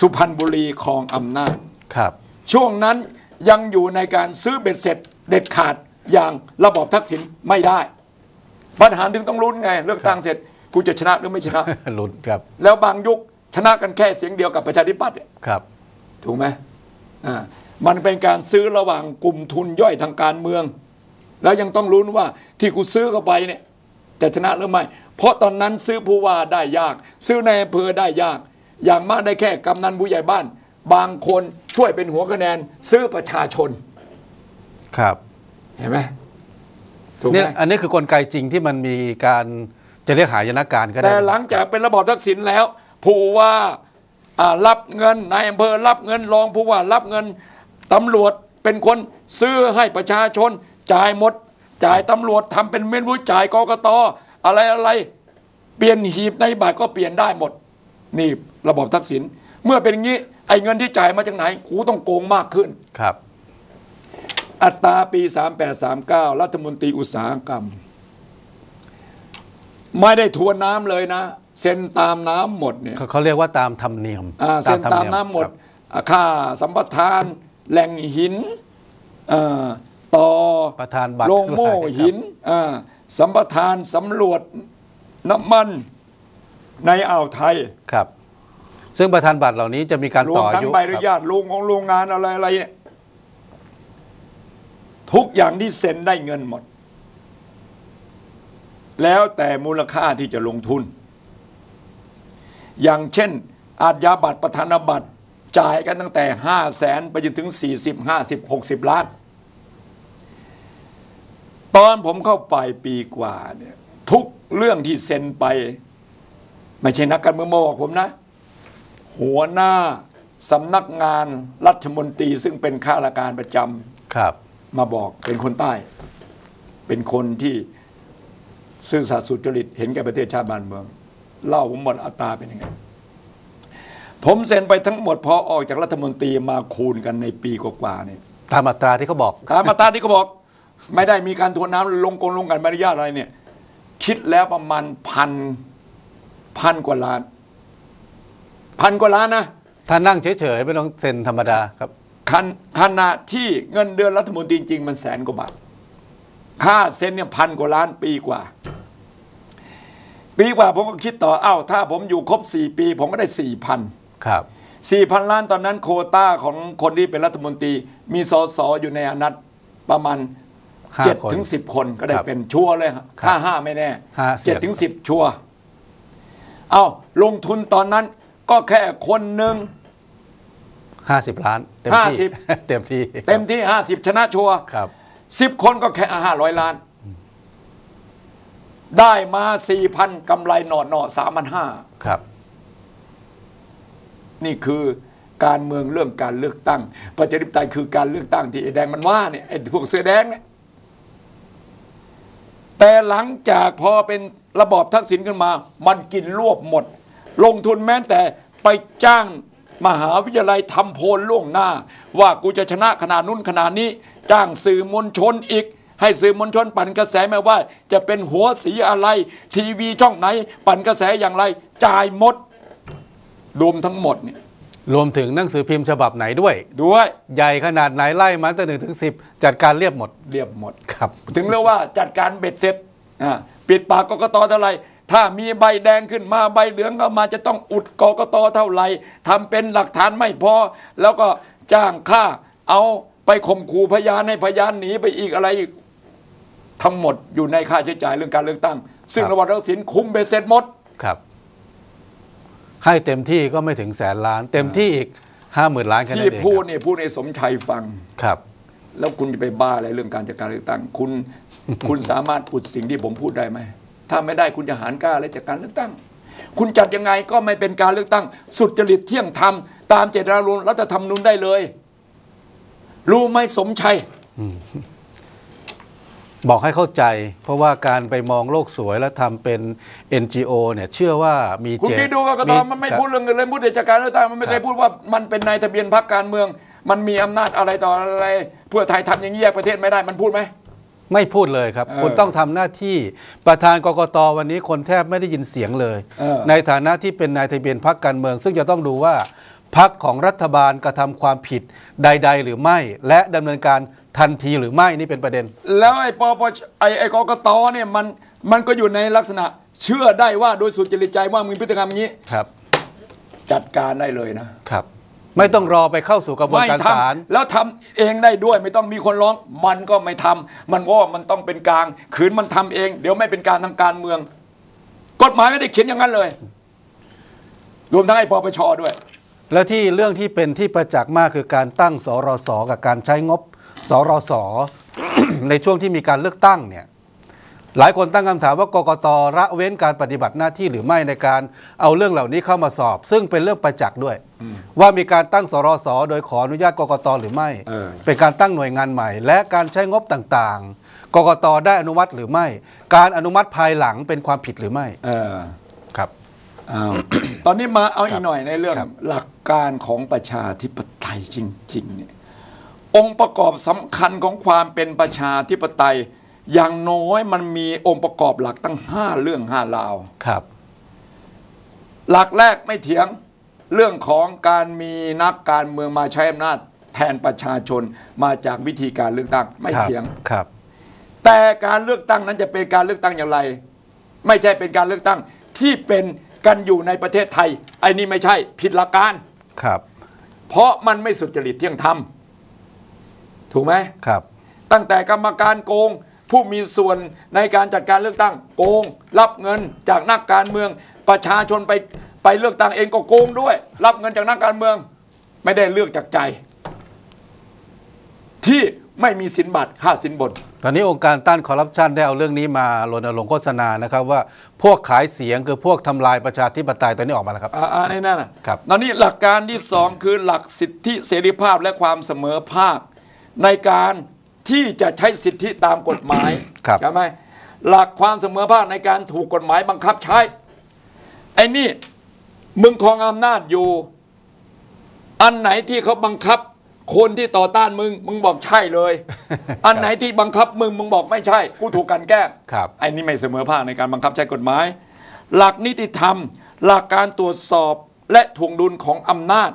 สุพรรณบุรีครองอำนาจ ครับ ช่วงนั้นยังอยู่ในการซื้อเบ็ดเสร็จเด็ดขาดอย่างระบอบทักษิณไม่ได้ปัญหารถึงต้องลุ้นไง เลือกตั้งเสร็จกูจะชนะหรือไม่ชนะ ลุ้นครับ แล้วบางยุคชนะกันแค่เสียงเดียวกับประชาธิปัตย์เนี่ยครับ ถูกไหมอ่ามันเป็นการซื้อระหว่างกลุ่มทุนย่อยทางการเมือง แล้วยังต้องลุ้นว่าที่กูซื้อเข้าไปเนี่ยจะชนะหรือไม่ เพราะตอนนั้นซื้อผู้ว่าได้ยาก ซื้อในอำเภอได้ยาก อย่างมากได้แค่กำนันผู้ใหญ่บ้าน บางคนช่วยเป็นหัวคะแนนซื้อประชาชน ครับเห็นไหมถูกไหเนี่ยมอันนี้คือกลไกจริงที่มันมีการจะเรียกหายนะการก็ได้แต่หลังจากเป็นระบอบทักษิณแล้ว ผู้ว่าอ่ารับเงินนายอำเภอรับเงินรองผู้ว่ารับเงินตำรวจเป็นคนซื้อให้ประชาชน จ่ายหมด จ่ายตำรวจทำเป็นเมนูจ่ายกกตอะไรอะไร เปลี่ยนหีบในบัตรก็เปลี่ยนได้หมด นี่ ระบอบทักษิณเมื่อเป็นอย่างนี้ ไอ้เงินที่จ่ายมาจากไหนกูต้องโกงมากขึ้น ครับ อัตราปี 3839 รัฐมนตรีอุตสาหกรรม ไม่ได้ทวนน้ำเลยนะ เซ็นตามน้ำหมดเนี่ยเขาเขาเรียกว่าตามธรรมเนียมอ่าเซ็นตามธรรยน้ำหมดครับอ่าค่าสัมปทาน แหล่งหินอ่าต่อประธานบัตรโรงโม่ครับหินอ่าสัมปทานสำรวจน้ำมันในอ่าวไทย ครับ ซึ่งประธานบัตรเหล่านี้จะมีการรวต่มออาทั้งยุใบอนุญาตโรงของโรงงานอะไรอะไรเนี่ย ทุกอย่างที่เซ็นได้เงินหมด แล้วแต่มูลค่าที่จะลงทุน อย่างเช่น อาชญาบัตรประธานบัตรจ่ายกันตั้งแต่ 5 0 0แสนไปจนถึง 40 50 60 ล้าน ตอนผมเข้าไปปีกว่าเนี่ยทุกเรื่องที่เซ็นไป ไม่ใช่นักการเมืองมาบอกผมนะ หัวหน้าสำนักงานรัฐมนตรีซึ่งเป็นข้าราชการประจครับำมาบอกเป็นคนใต้ เป็นคนที่ซื่อสัตย์สุจริตเห็นแก่ประเทศชาติบ้านเมือง เล่าผมหมดอัตราเป็นยังไง ผมเซ็นไปทั้งหมดพอออกจากรัฐมนตรีมาคูณกันในปีกว่าๆเนี่ย ตามอัตราที่เขาบอก ตามมาตราที่เขาบอก ไม่ได้มีการทวนน้ำลงกลลงกันมารยาทอะไรเนี่ย คิดแล้วประมาณพันพันกว่าล้าน พันกว่าล้านนะถ้านั่งเฉยๆไม่ต้องเซ็นธรรมดาครับคันขณะที่เงินเดือนรัฐมนตรีจริงมันแสนกว่าบาทค่าเซ็นเนี่ยพันกว่าล้านปีกว่า ปีกว่าผมก็คิดต่อเอ้าถ้าผมอยู่ครบสี่ปี ผมก็ได้สี่พันครับสี่พันล้านตอนนั้นโควต้าของคนที่เป็นรัฐมนตรี มีสสอยู่ในอนัตประมาณห้าเจ็ดคนถึงสิบคนก็ได้ครับเป็นชัวร์เลยครับถ้าห้าไม่แน่ห้าเสีเจ็ยดงถึงสิบชัวร์เอาลงทุนตอนนั้น ก็แค่คนหนึ่งห้าสิบล้าน เต็มที่50เต็มที่เต็มที่ห้าสิบชนะชัวร์ครับสิบคนก็แค่ห้าร้อยล้าน ได้มาสี่พันกำไรหนอหนอสามพันห้าครับ นี่คือการเมืองเรื่องการเลือกตั้ง ประชาธิปไตยคือการเลือกตั้งที่ไอ้แดงมันว่าเนี่ยไอ้พวกเสื้อแดงเนี่ยแต่หลังจากพอเป็นระบอบทักษิณขึ้นมา มันกินรวบหมด ลงทุนแม้แต่ ไปจ้างมหาวิทยาลัยทำโพลล่วงหน้า ว่ากูจะชนะขนาดนู้นขนาดนี้ จ้างสื่อมวลชนอีก ให้สื่อมวลชนปั่นกระแสไม่ว่า จะเป็นหัวสีอะไร ทีวีช่องไหน ปั่นกระแสอย่างไรจ่ายหมด รวมทั้งหมดเนี่ยรวมถึงหนังสือพิมพ์ฉบับไหนด้วย ด้วย ใหญ่ขนาดไหนไล่มาตั้งแต่หนึ่งถึงสิบจัดการเรียบหมด เรียบหมดครับ ถึงเรียกว่าจัดการเบ็ดเสร็จอ่าปิดปากกกตเท่าไหร่ ถ้ามีใบแดงขึ้นมาใบเหลืองก็มาจะต้องอุดกกตเท่าไหร่ทำเป็นหลักฐานไม่พอ แล้วก็จ้างค่าเอาไปข่มขู่พยานให้พยานหนีไปอีกอะไรอีกทั้งหมดอยู่ในค่าใช้จ่ายเรื่องการเลือกตั้ง ซึ่งครับระบอบทักษิณคุมเบ็ดเสร็จหมดครับ ให้เต็มที่ก็ไม่ถึงแสนล้าน เต็มที่อีกห้าหมื่นล้านแค่นั้นที่เองพูดครับเนี่ยพูดในสมชัยฟังครับ แล้วคุณจะไปบ้าอะไรเรื่องการจัดการเลือกตั้ง คุณ คุณสามารถอุดสิ่งที่ผมพูดได้ไหม ถ้าไม่ได้คุณจะหารกล้าอะไรจากการเลือกตั้ง คุณจัดยังไงก็ไม่เป็นการเลือกตั้ง สุจริตเที่ยงธรรมตามเจตนารมณ์รัฐธรรมนูญได้เลย รู้ไหมสมชัยบอกให้เข้าใจ เพราะว่าการไปมองโลกสวยแล้วทำเป็น NGO เนี่ย เชื่อว่ามีคุณเจคิดดูกกตมันไม่พูดเรื่องอื่นเลยพูดแต่จากการเลือกตั้งมันไม่ได้พูดว่ามันเป็นนายทะเบียนพรรคการเมือง มันมีอำนาจอะไรต่ออะไร เพื่อไทยทำอย่างนี้แยกประเทศไม่ได้มันพูดไหม ไม่พูดเลยครับเออคุณต้องทำหน้าที่ประธานกกตวันนี้คนแทบไม่ได้ยินเสียงเลยเออในฐานะที่เป็นนายทะเบียนพรรคการเมือง ซึ่งจะต้องดูว่าพักของรัฐบาลกระทำความผิดใด ๆ หรือไม่ และดำเนินการทันทีหรือไม่นี่เป็นประเด็น แล้วไอ้ปปชไอ้ไอ้กกตเนี่ยมันมันก็อยู่ในลักษณะเชื่อได้ว่าโดยสุจริตใจว่ามึงพฤติกรรมอย่างนี้ครับ จัดการได้เลยนะครับ ไม่ต้องรอไปเข้าสู่กระบวนไม่การทศาลำแล้วทำเองได้ด้วยไม่ต้องมีคนร้อง มันก็ไม่ทำมันว่ามันต้องเป็นกลางขืนมันทำเอง เดี๋ยวไม่เป็นการทางการเมือง กฎหมายไม่ได้เขียนอย่างนั้นเลย รวมทั้งไอ้ปปชด้วย และที่เรื่องที่เป็นที่ประจักษ์มากคือการตั้งสรสกับการใช้งบสรสในช่วงที่มีการเลือกตั้งเนี่ย หลายคนตั้งคำถามว่ากกตละเว้นการปฏิบัติหน้าที่หรือไม่ในการเอาเรื่องเหล่านี้เข้ามาสอบ ซึ่งเป็นเรื่องประจักษ์ด้วย ว่ามีการตั้งสรสโดยขออนุญาตกกตหรือไม่เออเป็นการตั้งหน่วยงานใหม่ และการใช้งบต่างๆ กกตได้อนุมัติหรือไม่ การอนุมัติภายหลังเป็นความผิดหรือไม่เออครับอ้าวตอนนี้มาเอาอีครักบหน่อยในเรื่องครับหลักการของประชาธิปไตยจริงๆเนี่ยองค์ประกอบสำคัญของความเป็นประชาธิปไตย อย่างน้อยมันมีองค์ประกอบหลักตั้งห้าเรื่องห้าราว ครับ หลักแรกไม่เถียงเรื่องของการมีนักการเมืองมาใช้อำนาจแทนประชาชนมาจากวิธีการเลือกตั้งไม่ครับเถียง ครับ แต่การเลือกตั้งนั้นจะเป็นการเลือกตั้งอย่างไร ไม่ใช่เป็นการเลือกตั้งที่เป็นกันอยู่ในประเทศไทยไอ้นี่ไม่ใช่ผิดหลักการครับ เพราะมันไม่สุจริตเที่ยงธรรมถูกไหมครับ ตั้งแต่กรรมการโกง ผู้มีส่วนในการจัดการเลือกตั้ง โกง รับเงินจากนักการเมือง ประชาชนไปไปเลือกตั้งเองก็โกงด้วย รับเงินจากนักการเมือง ไม่ได้เลือกจากใจ ที่ไม่มีสินบัตรค่าสินบนตอนนี้องค์การต้านคอร์รัปชันได้เอาเรื่องนี้มารณรงค์โฆษณานะครับว่าพวกขายเสียงคือพวกทำลายประชาธิปไตยตอนนี้ออกมาแล้วครับอ่าอ่าในนั่นนะครับตอนนี้หลักการที่สองคือหลักสิทธิเสรีภาพและความเสมอภาค ในการ ที่จะใช้สิทธิตามกฎหมายครับ ใช่ไหมหลักความเสมอภาคในการถูกกฎหมายบังคับใช้ ไอ้นี่มึงครองอำนาจอยู่ อันไหนที่เขาบังคับ คนที่ต่อต้านมึง มึงบอกใช่เลย อันไหนที่บังคับมึงมึงบอกไม่ใช่ กูถูกกลันแกล้งครับ ไอ้นี่ไม่เสมอภาคในการบังคับใช้กฎหมาย หลักนิติธรรม หลักการตรวจสอบและถ่วงดุลของอำนาจ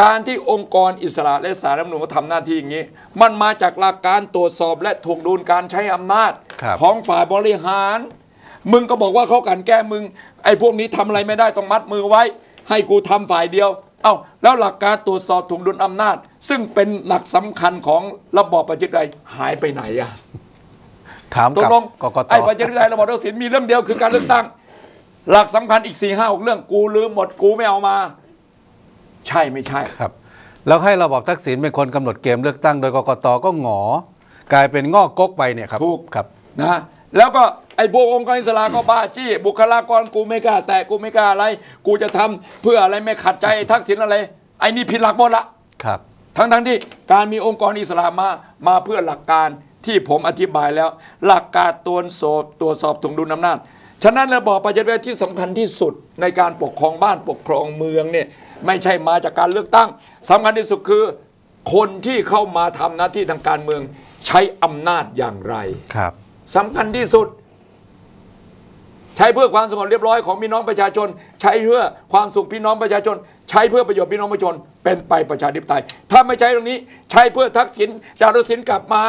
การที่องค์กรอิสระและสารรัฐธรรมนูญเขาทำหน้าที่อย่างนี้ มันมาจากหลักการตรวจสอบและถ่วงดุลการใช้อำนาจ ครับของฝ่ายบริหาร มึงก็บอกว่าเขากลันแกล้งมึง ไอ้พวกนี้ทำอะไรไม่ได้ต้องมัดมือไว้ ให้กูทำฝ่ายเดียว เอ้าแล้วหลักการตรวจสอบถ่วงดุลอำนาจ ซึ่งเป็นหลักสำคัญของระบอบประชาธิปไตยหายไปไหนอะ ถามตกกับลงกกต ไอ้ประชาธิปไตยระบอบทักษิณมีเรื่องเดียวคือการเลือกตั้ง หลักสำคัญอีกสี่ห้าหกเรื่องกูลืมหมดกูไม่เอามา ใช่ไม่ใช่ ครับ แล้วให้ระบอบทักษิณเป็นคนกำหนดเกมเลือกตั้งโดยกกตก็หงอกลายเป็นงอกก๊กไปเนี่ยครับถูก ครับ นะแล้วก็ไอ้พวกองค์กรอิสระก็บ้าจี้ บุคลากรกูไม่กล้า แตะกูไม่กล้าอะไร กูจะทำเพื่ออะไรไม่ขัดใจไอ้ทักษิณอะไร ไอ้นี่ผิดหลักหมดละ ครับ ทั้งทั้งที่การมีองค์กรอิสระมามาเพื่อหลักการที่ผมอธิบายแล้ว หลักการตรวจสอบตรวจสอบถ่วงดุลอำนาจ ฉะนั้นระบอบประชาธิปไตยที่สำคัญที่สุดในการปกครองบ้านปกครองเมืองเนี่ยไม่ใช่มาจากการเลือกตั้งสำคัญที่สุดคือ คนที่เข้ามาทำหน้าที่ทางการเมืองใช้อำนาจอย่างไรครับสำคัญที่สุด ใช้เพื่อความสงบเรียบร้อยของพี่น้องประชาชน ใช้เพื่อความสุขพี่น้องประชาชน ใช้เพื่อประโยชน์พี่น้องประชาชน เป็นไปประชาธิปไตย ถ้าไม่ใช้ตรงนี้ ใช้เพื่อทักษิณจารสินกลับมา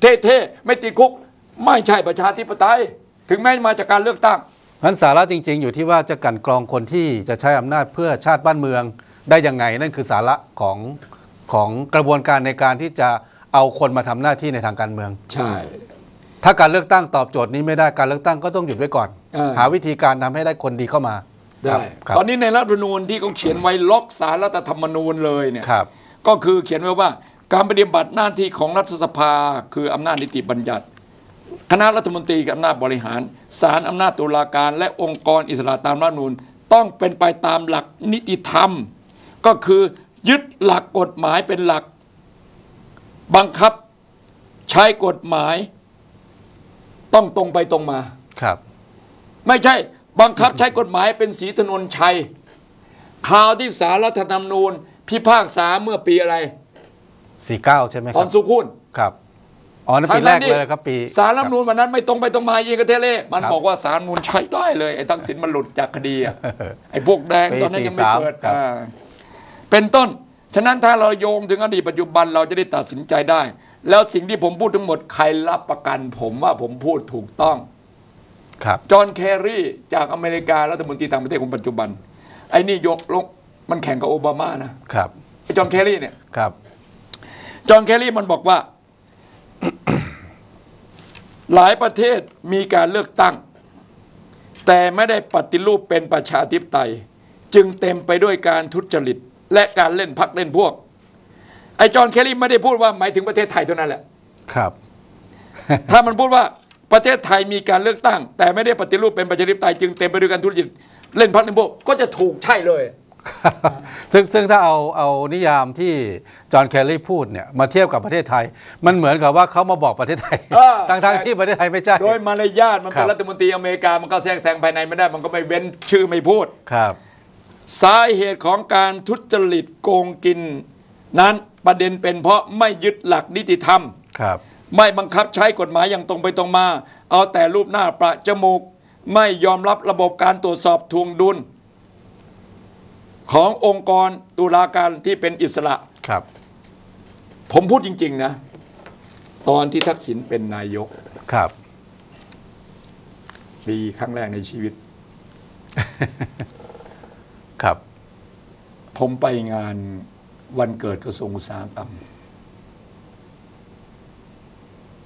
เท่ๆไม่ติดคุก ไม่ใช่ประชาธิปไตย ถึงแม้มาจากการเลือกตั้งนั้นสาระจริง ๆ อยู่ที่ว่าจะกลันกรองคนที่จะใช้อำนาจเพื่อชาติบ้านเมืองได้ยังไง นั่นคือสาระของของกระบวนการในการที่จะเอาคนมาทำหน้าที่ในทางการเมือง ใช่ ถ้าการเลือกตั้งตอบโจทย์นี้ไม่ได้การเลือกตั้งก็ต้องหยุดไว้ก่อนเออหาวิธีการทำให้ได้คนดีเข้ามาได้ครับตอนนี้ในรัฐธรรมนูญที่เขาเขียนไว้ล็อกสารรัฐธรรมนูญเลยเนี่ยครับก็คือเขียนไว้ว่า การปฏิบัติหน้าที่ของรัฐสภา คืออำนาจนิติบัญญัติ คณะรัฐมนตรีกับอำนาจบริหารศาลอำนาจตุลาการ และองค์กรอิสระตามรัฐธรรมนูญต้องเป็นไปตามหลักนิติธรรม ก็คือยึดหลักกฎหมายเป็นหลัก บังคับใช้กฎหมาย ต้องตรงไปตรงมาครับ ไม่ใช่บังคับใช้กฎหมายเป็นสีถนนชัยข่าวที่สารรัฐธรรมนูญ พิพากษาเมื่อปีอะไร49ใช่ไหมคตอรันบสุขุนครับ อ๋อนั่นปีแรกเลยครับปีสารรัฐธรรมนูญวันนั้นไม่ตรงไปตรงมาเองกับเทเล่มันครับบอกว่าสารรัฐธรรมนูญใช้ได้เลยไอ้ทักษิณมันหลุดจากคดีอะไอ้พวกแดงปีตอนนั้นยังไม่43เกิดครับอ่าไปเป็นต้น ฉะนั้นถ้าเราโยงถึงอดีตปัจจุบันเราจะได้ตัดสินใจได้ แล้วสิ่งที่ผมพูดทั้งหมดใครรับประกัน ผมว่าผมพูดถูกต้องครับจอห์นแคร์รีจากอเมริการัฐมนตรีต่างประเทศของปัจจุบันไอ้นี่ยกลงมันแข่งกับโอบามานะครับไอ้จอห์นแคร์รีเนี่ยครับจอห์นแคร์รีมันบอกว่า หลายประเทศมีการเลือกตั้ง แต่ไม่ได้ปฏิรูปเป็นประชาธิปไตย จึงเต็มไปด้วยการทุจริต และการเล่นพักเล่นพวก ไอ้จอห์นแคร์รีไม่ได้พูดว่าหมายถึงประเทศไทยเท่านั้นแหละครับ ถ้ามันพูดว่าประเทศไทยมีการเลือกตั้ง แต่ไม่ได้ปฏิรูปเป็นประชาธิปไตยจึงเต็มไปด้วยการทุจริต เล่นพักเล่นพวก ก็จะถูกใช่เลย ซึ่งซึ่งถ้าเอาเอานิยามที่จอห์นแคลรี่พูดเนี่ยมาเทียบกับประเทศไทย มันเหมือนกับว่าเขามาบอกประเทศไทยอ่าทั้งทั้งที่ประเทศไทยไม่ใช่ โดยมารยาทมันเป็นครับรัฐมนตรีอเมริกามันก็แทรกแซงภายในไม่ได้มันก็ไม่เว้นชื่อไม่พูด ครับ สาเหตุของการทุจริตโกงกิน นั้นประเด็นเป็นเพราะไม่ยึดหลักนิติธรรม ครับ ไม่บังคับใช้กฎหมายอย่างตรงไปตรงมา เอาแต่รูปหน้าประจมูก ไม่ยอมรับระบบการตรวจสอบทวงดุล ขององค์กรตุลาการที่เป็นอิสระ ครับ ผมพูดจริง ๆ นะ ตอนที่ทักษิณเป็นนายกครับปีครั้งแรกในชีวิต ครับ ผมไปงานวันเกิดกระทรวงอุตสาหกรรม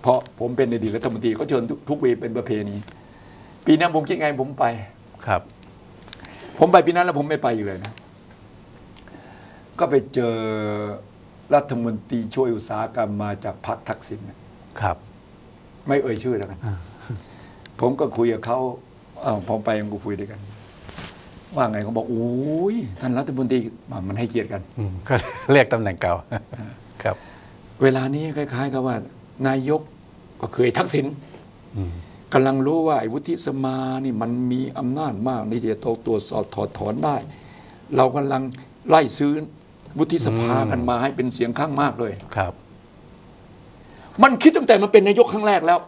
เพราะผมเป็นอดีตรัฐมนตรีก็เชิญทุกทุกปีเป็นประเพณี ปีนั้นผมคิดไงผมไป ครับ ผมไปปีนั้นแล้วผมไม่ไปอีกเลยนะ ก็ไปเจอรัฐมนตรีช่วยอุตสาหกรรมมาจากพรรคทักษิณน่ะครับ ไม่เอ่ยชื่อแล้วกันผมก็คุยกับเขาเอ้าผมไปมันก็คุยด้วยกัน ว่าไงเขาบอกโอ้ยท่านรัฐมนตรีอะมันให้เกียรติกันอืมก็เรียกตำแหน่งเก่าครับ เวลานี้คล้าย ๆ กับว่า นายกก็เคยทักษิณกำลังรู้ว่าไอ้วุฒิสมานี่มันมีอำนาจมากในที่จะตรวจสอบถอดถอนได้ เรากำลังไล่ซื้อ วุฒิสภากันมาให้เป็นเสียงข้างมากเลยครับ มันคิดตั้งแต่มันเป็นนายกครั้งแรกแล้ว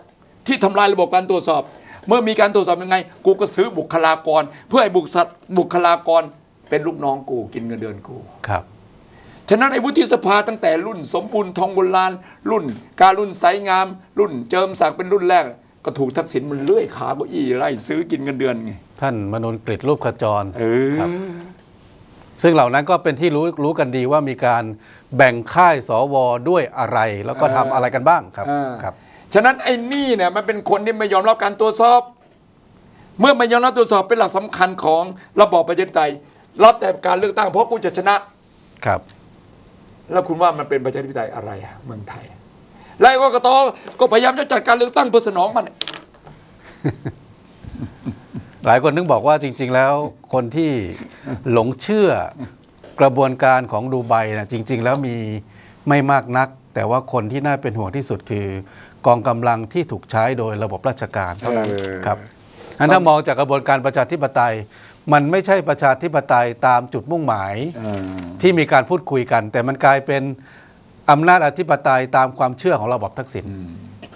ที่ทำลายระบบการตรวจสอบ เมื่อมีการตรวจสอบยังไง กูก็ซื้อบุคลากร เพื่อให้บุคสัตบุคลากรเป็นลูกน้องกู กินเงินเดือนกูครับฉะนั้นไอ้วุฒิสภาตั้งแต่รุ่นสมบูรณ์ทองโบราณรุ่น การรุ่นไสงาม รุ่นเจิมศักดิ์เป็นรุ่นแรก ก็ถูกทักษิณมันเลื่อยขาเก้าอี้ไล่ซื้อกินเงินเดือนไงท่านมนุนกฤษรูปขจรเออครับ ซึ่งเหล่านั้นก็เป็นที่รู้รู้กันดีว่ามีการแบ่งค่ายสวด้วยอะไร แล้วก็ทำอะไรกันบ้างครับอ่าครับ ฉะนั้นไอ้นี่เนี่ยมันเป็นคนที่ไม่ยอมรับการตรวจสอบ เมื่อไม่ยอมรับตรวจสอบเป็นหลักสำคัญของระบอบประชาธิปไตยรับแต่การเลือกตั้งเพราะกูจะชนะ ครับ แล้วคุณว่ามันเป็นประชาธิปไตยอะไรอะเมืองไทย และกกตก็พยายามจะจัดการเลือกตั้งเพื่อสนองมัน หลายคนนึกบอกว่าจริง ๆ แล้วคนที่หลงเชื่อกระบวนการของดูไบนะจริง ๆ แล้วมีไม่มากนัก แต่ว่าคนที่น่าเป็นห่วงที่สุดคือกองกำลังที่ถูกใช้โดยระบบราชการเท่านั้นเออครับงั้นถ้ามองจากกระบวนการประชาธิปไตย มันไม่ใช่ประชาธิปไตยตามจุดมุ่งหมายที่มีการพูดคุยกัน แต่มันกลายเป็นอำนาจอธิปไตยตามความเชื่อของระบอบทักษิณ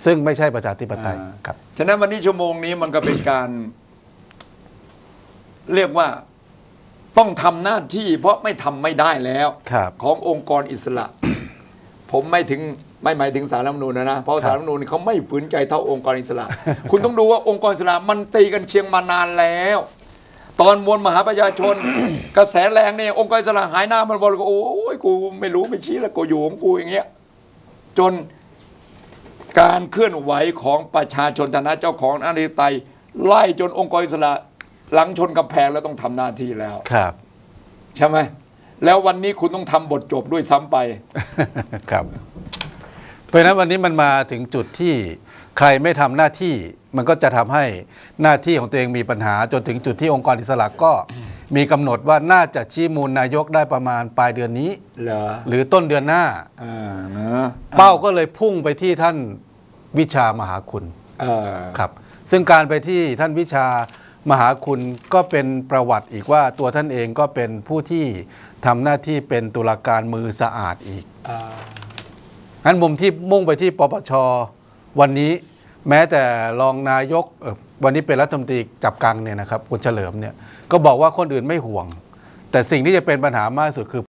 ซึ่งไม่ใช่ประชาธิปไตยอ่าครับฉะนั้นวันนี้ชั่วโมงนี้มันก็เป็นการ เรียกว่าต้องทำหน้าที่ เพราะไม่ทำไม่ได้แล้วครับขององค์กรอิสระ ผมไม่ถึงไม่หมายถึงสารรัฐธรรมนูญนะนะเพราะสารรัฐธรรมนูญเขาไม่ฝืนใจเท่าองค์กรอิสระ คุณต้องดูว่าองค์กรอิสระมันตีกันเชียงมานานแล้ว ตอนมวลมหาประชาชน กระแสแรงเนี่ยองค์กรอิสระหายหน้ามันบอกว่าโอ้ยกูไม่รู้ไม่ชี้แล้วกูอยู่ของกูอย่างเงี้ยจนการเคลื่อนไหวของประชาชนฐานะเจ้าของอธิปไตยไล่จนองค์กรอิสระ หลังชนกำแพงแล้วต้องทำหน้าที่แล้ว ครับ ใช่ไหมแล้ววันนี้คุณต้องทำบทจบด้วยซ้ำไป ครับ เพราะฉะนั้นวันนี้มันมาถึงจุดที่ใครไม่ทำหน้าที่ มันก็จะทำให้หน้าที่ของตัวเองมีปัญหา จนถึงจุดที่องค์กรอิสระก็ มีกำหนดว่าน่าจะชี้มูลนายกได้ประมาณปลายเดือนนี้ เหรอหรือต้นเดือนหน้าอ่านะเป้าก็เลยพุ่งไปที่ท่านวิชามหาคุณ เออ ครับซึ่งการไปที่ท่านวิชา มหาคุณก็เป็นประวัติอีกว่าตัวท่านเองก็เป็นผู้ที่ทำหน้าที่เป็นตุลาการมือสะอาดอีกอ่างั้นมุมที่มุ่งไปที่ปปชวันนี้ แม้แต่รองนายกเอ่อวันนี้เป็นรัฐมนตรีจับกังเนี่ยนะครับคุณเฉลิมเนี่ยก็บอกว่าคนอื่นไม่ห่วง แต่สิ่งที่จะเป็นปัญหามากที่สุดคือ